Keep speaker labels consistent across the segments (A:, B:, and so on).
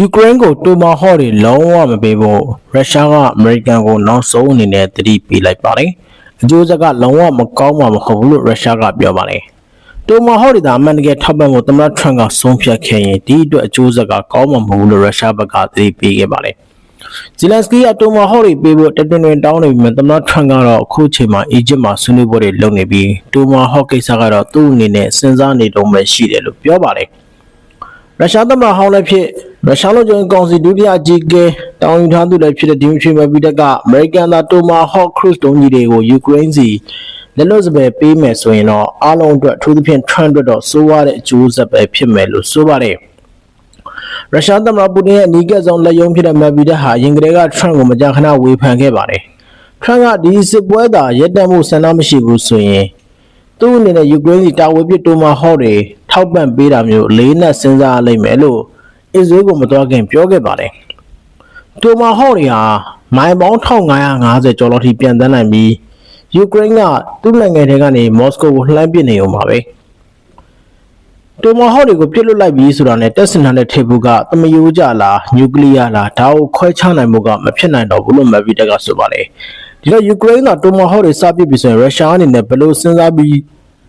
A: ယူကရိန်းကိုတိုမာဟော့တွေလုံးဝမပေးဖို့ရုရှားကအမေရိကန်ကိုနောက်ဆုံးအနေနဲ့တတိပေးလိုက်ပါတယ်။အကျိုးဆက်ကလုံးဝမကောင်းမှာမဟုတ်ဘူးလို့ရုရှားကပြောပါတယ်။တိုမာဟော့တွေသာအမှန်တကယ်ထောက်ပံ့ဖို့သမ္မတထရန့်ကဆုံးဖြတ်ခဲ့ရင်ဒီအတွက်အကျိုးဆက်ကကောင်းမှာမဟုတ်ဘူးလို့ရုရှားဘက်ကတတိပေးခဲ့ပါတယ်။ဇီလန်စကီကတိုမာဟော့တွေပေးဖို့တတွင်တွင်တောင်းနေပြီးမှသမ္မတထရန့်ကတော့အခုချိန်မှာအီဂျစ်မှာဆွေးနွေးပွဲတွေလုပ်နေပြီးတိုမာဟော့ကိစ္စကတော့သူ့အနေနဲ့စဉ်းစားနေတော့မှရှိတယ်လို့ပြောပါတယ်။ ရုရှားသမ္မတဟောင်းလည်းဖြစ်ရုရှားလူကြီးကောင်စီဒုတိယအကြီးအကဲတောင်းယူထားသူလည်းဖြစ်တဲ့ဒီမီထရီမက်ဗီတက်ကအမေရိကန်သားတိုမာဟော့ခရုစ်တုံးကြီးတွေကိုယူကရိန်းစီလက်လွတ်စပယ်ပေးမယ်ဆိုရင်တော့အားလုံးအတွက်အထူးသဖြင့် trend အတွက်တော့စိုးရတဲ့အကျိုးဆက်ပဲဖြစ်မယ်လို့ဆိုပါတယ်ရုရှားသမ္မတပူတင်ရဲ့အနီးကပ်ဆုံးလက်ယုံဖြစ်တဲ့မက်ဗီတက်ဟာရင်ကလေးက Trump ကိုမကြာခဏဝေဖန်ခဲ့ပါတယ် Trump ကဒီစစ်ပွဲသာရပ်တန့်မှုဆန္ဒမရှိဘူးဆိုရင်သူ့အနေနဲ့ယူကရိန်းစီတာဝေပစ်တိုမာဟော့တွေ ထောက်ပံ့ပေးတာမျိုးအလေးနက်စဉ်းစားရလိမ့်မယ်လို့အစ္စရေးကိုမတော်ခင်ပြောခဲ့ပါတယ်။တိုမာဟော့တွေဟာမိုင်ပေါင်း1550ကျော်လောက်ထိပြန်တန်းနိုင်ပြီးယူကရိန်းကသူ့နိုင်ငံထဲကနေမော်စကိုကိုလှမ်းပစ်နေအောင်ပါပဲ။တိုမာဟော့တွေကိုပြစ်လွတ်လိုက်ပြီးဆိုတာနဲ့တက်စင်တာနဲ့ထိပ်ဘူးကသမယိုးကြလားနျူကလ িয়ার လားဒါကိုခွဲခြားနိုင်မှုကမဖြစ်နိုင်တော့ဘူးလို့မက်ဗီတက်ကဆိုပါတယ်။ဒီတော့ယူကရိန်းကတိုမာဟော့တွေစပစ်ပြီးဆိုရင်ရုရှားအနေနဲ့ဘယ်လိုစဉ်းစားပြီး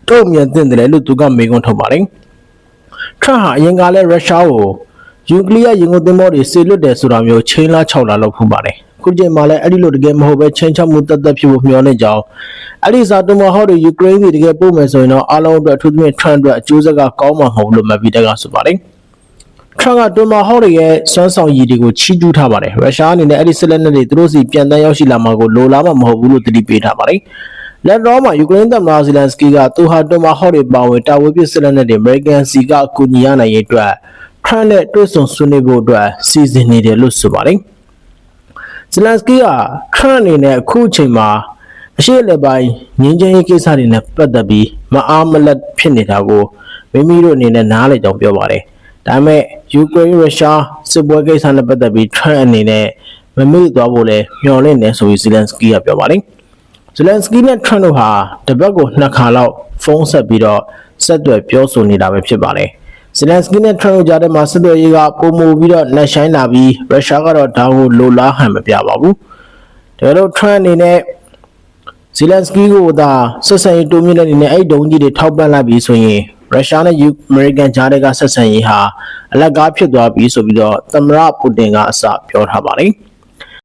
A: တုံ့ပြန်သင့်တယ်လို့သူကမေးခွန်းထုတ်ပါတယ်။ထရန့်ဟာအရင်ကလည်းရုရှားကိုယူကလ িয়ার ရင်ကုန်သင်္ဘောတွေစေလွတ်တယ်ဆိုတာမျိုးချင်းလား6လားလောက်ဖူးပါတယ်။ခုချိန်မှာလည်းအဲ့ဒီလိုတကယ်မဟုတ်ပဲချင်းချောက်မှုတက်တက်ဖြစ်ဖို့မျှော်လင့်ကြောင်းအဲ့ဒီစာတမဟော့တွေယူကရိန်းတွေတကယ်ပို့မယ်ဆိုရင်တော့အားလုံးအတွက်အထူးသဖြင့်ထရန့်အတွက်အကျိုးဆက်ကကောင်းမှာမဟုတ်ဘူးလို့မက်ဗီတက်ကဆိုပါတယ်။ထရန့်ကတွန်မာဟော့တွေရဲ့စွမ်းဆောင်ရည်တွေကိုချီးကျူးထားပါတယ်။ရုရှားအနေနဲ့အဲ့ဒီစစ်လက်နက်တွေသူတို့စီပြန်တန်းရောက်ရှိလာမှာကိုလိုလားမှာမဟုတ်ဘူးလို့တတိပေးထားပါတယ်။ လက်တော့မှာယူကရိန်းသမ္မတဇီလန်စကီကသူဟာတွန်မာဟော့တွေပါဝင်တာဝေးပစ်စစ်လက်နက်တွေအမေရိကန်စီကအကူအညီရနိုင်ရေးအတွက်ထရန့်နဲ့တွဲဆုံဆွေးနွေးဖို့အတွက်စီစဉ်နေတယ်လို့ဆိုပါတယ်။ဇီလန်စကီကထရန့်အနေနဲ့အခုအချိန်မှာအရှိလက်ပိုင်းငင်းချင်းရေးကိစ္စတွေနဲ့ပတ်သက်ပြီးမအားမလက်ဖြစ်နေတာကိုမိမိတို့အနေနဲ့နားလည်ကြောင်းပြောပါတယ်။ဒါပေမဲ့ယူကရိန်းရုရှားစစ်ပွဲကိစ္စနဲ့ပတ်သက်ပြီးထရန့်အနေနဲ့မမေ့သွားဖို့လဲမျှော်လင့်နေဆိုပြီးဇီလန်စကီကပြောပါတယ်။ ဇလန်စကီနဲ့ထရန့်တို့ဟာတပတ်ကိုနှစ်ခါလောက်ဖုန်းဆက်ပြီးတော့ဆက်သွယ်ပြောဆိုနေတာပဲဖြစ်ပါတယ်။ဇလန်စကီနဲ့ထရန့်တို့ကြားထဲမှာဆက်သွယ်ရေးကပုံမူပြီးတော့နှက်ဆိုင်လာပြီးရုရှားကတော့ဒါကိုလိုလားဟန်မပြပါဘူး။ဒါတော့ထရန့်အနေနဲ့ဇီလန်စကီကိုသာဆက်ဆံရေးတိုးမြင့်တဲ့အနေနဲ့အဲ့ဒီဒုံးကြီးတွေထောက်ပံ့လိုက်ပြီးဆိုရင်ရုရှားနဲ့ယူအမေရိကန်ကြားတွေကဆက်ဆံရေးဟာအလကားဖြစ်သွားပြီဆိုပြီးတော့သမ္မတပူတင်ကအစပြောထားပါတယ်။